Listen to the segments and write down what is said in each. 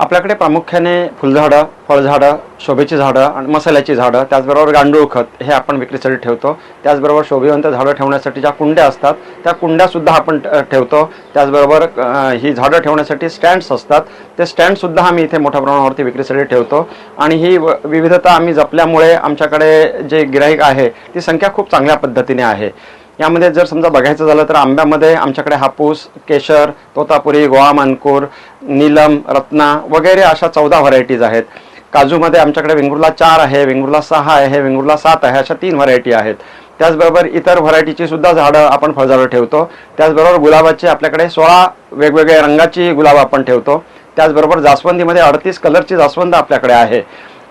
आपल्याकडे प्रामुख्याने फुलझाडं फळझाडं शोभेची झाडं आणि मसाल्याची झाडं त्याचबरोबर गांडूळ खत हे आपण विक्रीसाठी ठेवतो. त्याचबरोबर शोभिवंत झाडं ठेवण्यासाठी ज्या कुंड्या असतात त्या कुंड्यासुद्धा आपण ठेवतो. त्याचबरोबर ही झाडं ठेवण्यासाठी स्टँड्स असतात. ते स्टँडसुद्धा आम्ही इथे मोठ्या प्रमाणावरती विक्रीसाठी ठेवतो. आणि ही व- विविधता आम्ही जपल्यामुळे आमच्याकडे जे गिराईक आहे ती संख्या खूप चांगल्या पद्धतीने आहे. यामध्ये जर समजा बघायचं झालं तर आंब्यामध्ये आमच्याकडे हापूस केशर तोतापुरी गोवा मानकूर नीलम रत्ना वगैरे अशा चौदा व्हरायटीज आहेत. काजूमध्ये आमच्याकडे वेंगुर्ला चार आहे वेंगुर्ला सहा आहे वेंगुर्ला सात आहे अशा तीन व्हरायटी आहेत. त्याचबरोबर इतर व्हरायटीची सुद्धा झाडं आपण फळझाडं ठेवतो. त्याचबरोबर गुलाबाची आपल्याकडे सोळा वेगवेगळ्या रंगाची गुलाब आपण ठेवतो. त्याचबरोबर जास्वंदीमध्ये अडतीस कलरची जास्वंद आपल्याकडे आहे.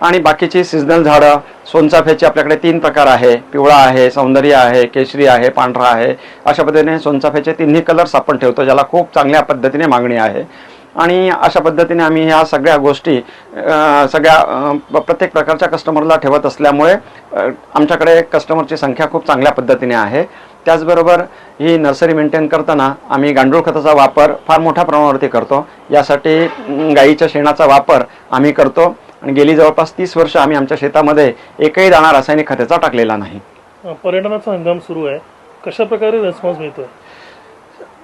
आणि बाकीची सिजनल झाडं सोनचाफ्याची आपल्याकडे तीन प्रकार आहे. पिवळा आहे सौंदर्य आहे केशरी आहे पांढरा आहे. अशा पद्धतीने सोनचाफ्याचे तिन्ही कलर्स आपण ठेवतो ज्याला खूप चांगल्या पद्धतीने मागणी आहे. आणि अशा पद्धतीने आम्ही ह्या सगळ्या गोष्टी सगळ्या प- प्रत्येक प्रकारच्या कस्टमरला ठेवत असल्यामुळे आमच्याकडे कस्टमरची संख्या खूप चांगल्या पद्धतीने आहे. त्याचबरोबर ही नर्सरी मेंटेन करताना आम्ही गांडूळ खताचा वापर फार मोठ्या प्रमाणावरती करतो. यासाठी गाईच्या शेणाचा वापर आम्ही करतो. आणि गेली जवळपास तीस वर्ष आम्ही आमच्या शेतामध्ये एकही दाणा रासायनिक खताचा टाकलेला नाही. पर्यटनाचा हंगाम सुरू आहे. कशा प्रकारे रिस्पॉन्स मिळतोय?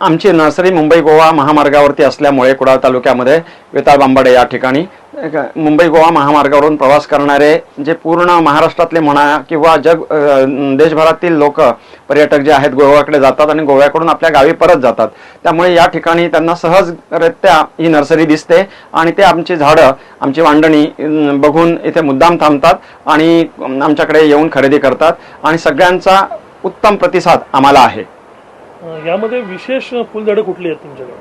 आमची नर्सरी मुंबई गोवा महामार्गावरती असल्यामुळे कुडाळ तालुक्यामध्ये वेताळ बांबाडे या ठिकाणी मुंबई गोवा महामार्गावरून प्रवास करणारे जे पूर्ण महाराष्ट्रातले म्हणा किंवा जग देशभरातील लोक पर्यटक जे आहेत गोव्याकडे जातात आणि गोव्याकडून आपल्या गावी परत जातात. त्यामुळे या ठिकाणी त्यांना सहजरित्या ही नर्सरी दिसते आणि ते आमची झाडं आमची मांडणी बघून इथे मुद्दाम थांबतात आणि आमच्याकडे येऊन खरेदी करतात. आणि सगळ्यांचा उत्तम प्रतिसाद आम्हाला आहे. यामध्ये विशेष फुलझाडं कुठली आहेत तुमच्याकडे?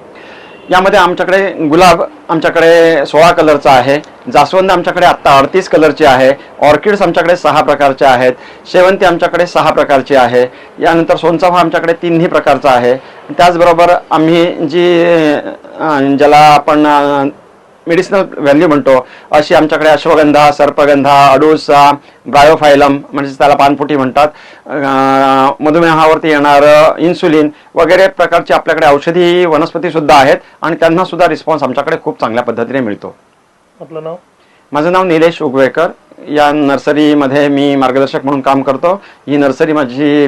यामध्ये आमच्याकडे गुलाब आमच्याकडे सोळा कलरचा आहे जास्वंद आमच्याकडे आत्ता अडतीस कलरची आहे ऑर्किड्स आमच्याकडे सहा प्रकारचे आहेत शेवंती आमच्याकडे सहा प्रकारची आहे यानंतर सोनचाफा आमच्याकडे तिन्ही प्रकारचा आहे. त्याचबरोबर आम्ही जी ज्याला आपण मेडिसिनल व्हॅल्यू म्हणतो. अशी आमच्याकडे अश्वगंधा सर्पगंधा अडुळसा ब्रायोफायलम म्हणजे त्याला पानफुटी म्हणतात. मधुमेहावरती येणारं इन्सुलिन वगैरे प्रकारची आपल्याकडे औषधी वनस्पती सुद्धा आहेत आणि त्यांना सुद्धा रिस्पॉन्स आमच्याकडे खूप चांगल्या पद्धतीने मिळतो. आपलं नाव? माझं नाव निलेश उगवेकर. या नर्सरीमध्ये मी मार्गदर्शक म्हणून काम करतो. ही नर्सरी माझी